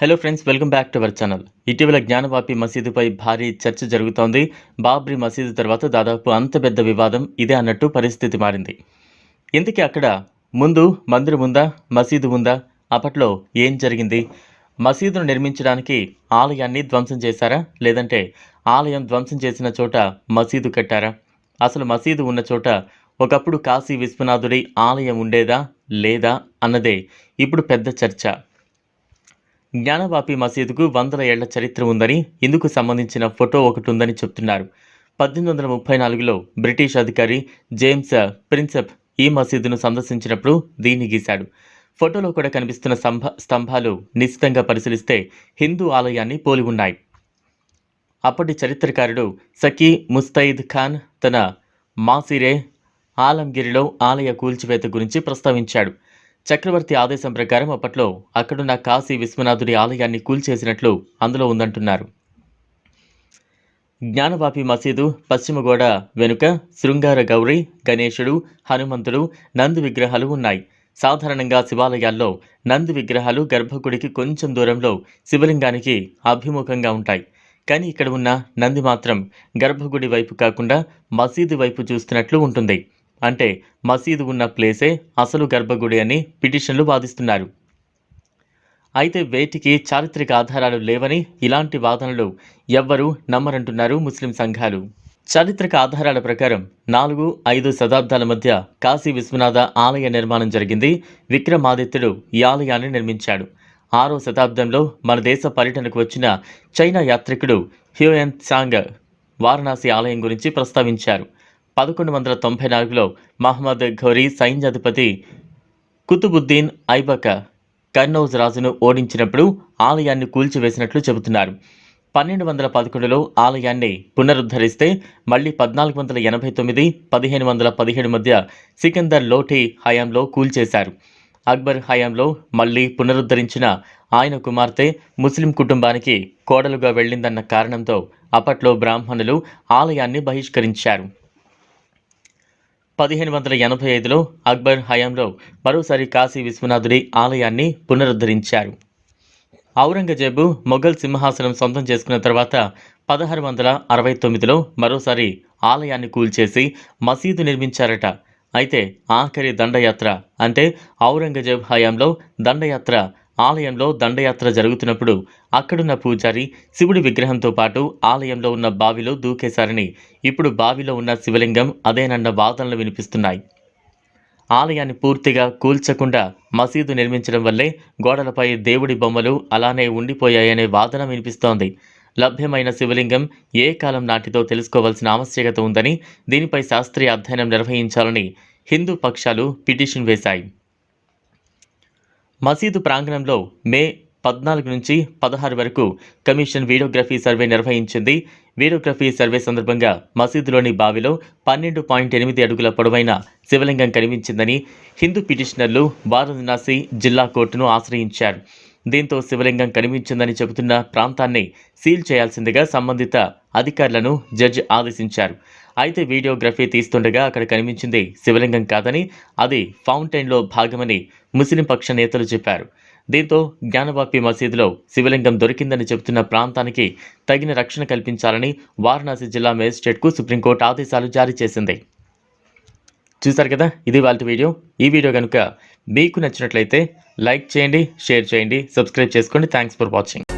Hello friends welcome back to our channel ఇటీవల జ్ఞానవాపి మసీదుపై భారీ చర్చ జరుగుతోంది. బాబ్రీ మసీదు తర్వాత దాదాపు అంత పెద్ద వివాదం ఇదే అన్నట్టు పరిస్థితి మారింది. ఇందుకే అక్కడ ముందు మందిరం ఉందా మసీదు ఉందా అప్పట్లో ఏం జరిగింది మసీదును నిర్మించడానికి ఆలయాన్ని ధ్వంసం చేశారా లేదంటే ఆలయం ధ్వంసం చేసిన చోట మసీదు కట్టారా అసలు మసీదు ఉన్న చోట ఒకప్పుడు కాశీ విశ్వనాథుడి ఆలయం ఉండేదా లేదా అన్నదే ఇప్పుడు పెద్ద చర్చ. జ్ఞానవాపి మసీదుకు వందల ఏళ్ళ చరిత్ర ఉందని ఇందుకు సంబంధించిన ఫోటో ఒకటి ఉందని చెప్తున్నారు. పద్దెనిమిది వందల ముప్పై నాలుగులో బ్రిటిష్ అధికారి జేమ్స్ ప్రిన్సెప్ ఈ మసీదును సందర్శించినప్పుడు దీన్ని గీశాడు. ఫోటోలో కూడా కనిపిస్తున్న స్తంభ స్తంభాలు నిశ్చితంగా పరిశీలిస్తే హిందూ ఆలయాన్ని పోలి ఉన్నాయి. అప్పటి చరిత్రకారుడు సకీ ముస్తయిద్ ఖాన్ తన మాసిరే ఆలంగిరిలో ఆలయ కూల్చివేత గురించి ప్రస్తావించాడు. చక్రవర్తి ఆదేశం ప్రకారం అప్పట్లో అక్కడున్న కాశీ విశ్వనాథుడి ఆలయాన్ని కూల్చేసినట్లు అందులో ఉందంటున్నారు. జ్ఞానవాపి మసీదు పశ్చిమ గోడ వెనుక శృంగార గౌరి గణేశుడు హనుమంతుడు నంది విగ్రహాలు ఉన్నాయి. సాధారణంగా శివాలయాల్లో నంది విగ్రహాలు గర్భగుడికి కొంచెం దూరంలో శివలింగానికి అభిముఖంగా ఉంటాయి. కానీ ఇక్కడ ఉన్న నంది మాత్రం గర్భగుడి వైపు కాకుండా మసీదు వైపు చూస్తున్నట్లు ఉంటుంది. అంటే మసీదు ఉన్న ప్లేసే అసలు గర్భగుడి అని పిటిషన్లు వాదిస్తున్నారు. అయితే వేటికి చారిత్రక ఆధారాలు లేవని ఇలాంటి వాదనలు ఎవ్వరూ నమ్మరంటున్నారు ముస్లిం సంఘాలు. చారిత్రక ఆధారాల ప్రకారం నాలుగు ఐదు శతాబ్దాల మధ్య కాశీ విశ్వనాథ ఆలయ నిర్మాణం జరిగింది. విక్రమాదిత్యుడు ఈ ఆలయాన్ని నిర్మించాడు. ఆరో శతాబ్దంలో మన దేశ పర్యటనకు వచ్చిన చైనా యాత్రికుడు హ్యూయన్ సాంగ్ వారణాసి ఆలయం గురించి ప్రస్తావించారు. పదకొండు వందల తొంభై నాలుగులో మహమ్మద్ ఘౌరీ సైన్యాధిపతి కుతుబుద్దీన్ ఐబక్ కర్నౌజ్ రాజును ఓడించినప్పుడు ఆలయాన్ని కూల్చివేసినట్లు చెబుతున్నారు. పన్నెండు వందల పదకొండులో ఆలయాన్ని పునరుద్ధరిస్తే మళ్ళీ పద్నాలుగు వందల ఎనభై తొమ్మిది పదిహేను వందల పదిహేడు మధ్య సికందర్ లోఠీ హయాంలో కూల్చేశారు. అక్బర్ హయాంలో మళ్ళీ పునరుద్ధరించిన ఆయన కుమార్తె ముస్లిం కుటుంబానికి కోడలుగా వెళ్ళిందన్న కారణంతో అప్పట్లో బ్రాహ్మణులు ఆలయాన్ని బహిష్కరించారు. పదిహేను వందల ఎనభై ఐదులో అక్బర్ హయాంలో మరోసారి కాశీ విశ్వనాథుడి ఆలయాన్ని పునరుద్ధరించారు. ఔరంగజేబు మొఘల్ సింహాసనం సొంతం చేసుకున్న తర్వాత పదహారు వందల అరవై తొమ్మిదిలో మరోసారి ఆలయాన్ని కూల్చేసి మసీదు నిర్మించారట. అయితే ఆఖరి దండయాత్ర అంటే ఔరంగజేబ్ హయాంలో దండయాత్ర ఆలయంలో దండయాత్ర జరుగుతున్నప్పుడు అక్కడున్న పూజారి శివుడి విగ్రహంతో పాటు ఆలయంలో ఉన్న బావిలో దూకేశారని ఇప్పుడు బావిలో ఉన్న శివలింగం అదేనన్న వాదనలు వినిపిస్తున్నాయి. ఆలయాన్ని పూర్తిగా కూల్చకుండా మసీదు నిర్మించడం వల్లే గోడలపై దేవుడి బొమ్మలు అలానే ఉండిపోయాయనే వాదన వినిపిస్తోంది. లభ్యమైన శివలింగం ఏ కాలం నాటితో తెలుసుకోవాల్సిన ఆవశ్యకత ఉందని దీనిపై శాస్త్రీయ అధ్యయనం నిర్వహించాలని హిందూ పక్షాలు పిటిషన్ వేశాయి. మసీదు ప్రాంగణంలో మే పద్నాలుగు నుంచి పదహారు వరకు కమిషన్ వీడియోగ్రఫీ సర్వే నిర్వహించింది. వీడియోగ్రఫీ సర్వే సందర్భంగా మసీదులోని బావిలో పన్నెండు పాయింట్ ఎనిమిది అడుగుల పొడవైన శివలింగం కనిపించిందని హిందూ పిటిషనర్లు వారణాసి జిల్లా కోర్టును ఆశ్రయించారు. దీంతో శివలింగం కనిపించిందని చెబుతున్న ప్రాంతాన్ని సీల్ చేయాల్సిందిగా సంబంధిత అధికారులను జడ్జి ఆదేశించారు. అయితే వీడియోగ్రఫీ తీస్తుండగా అక్కడ కనిపించింది శివలింగం కాదని అది ఫౌంటైన్లో భాగమని ముస్లిం పక్ష నేతలు చెప్పారు. దీంతో జ్ఞానవాపి మసీదులో శివలింగం దొరికిందని చెబుతున్న ప్రాంతానికి తగిన రక్షణ కల్పించాలని వారణాసి జిల్లా మేజిస్ట్రేట్కు సుప్రీంకోర్టు ఆదేశాలు జారీ చేసింది. చూశారు కదా ఇది వాళ్ళ వీడియో. ఈ వీడియో కనుక మీకు నచ్చినట్లయితే లైక్ చేయండి షేర్ చేయండి సబ్స్క్రైబ్ చేసుకోండి. Thanks for watching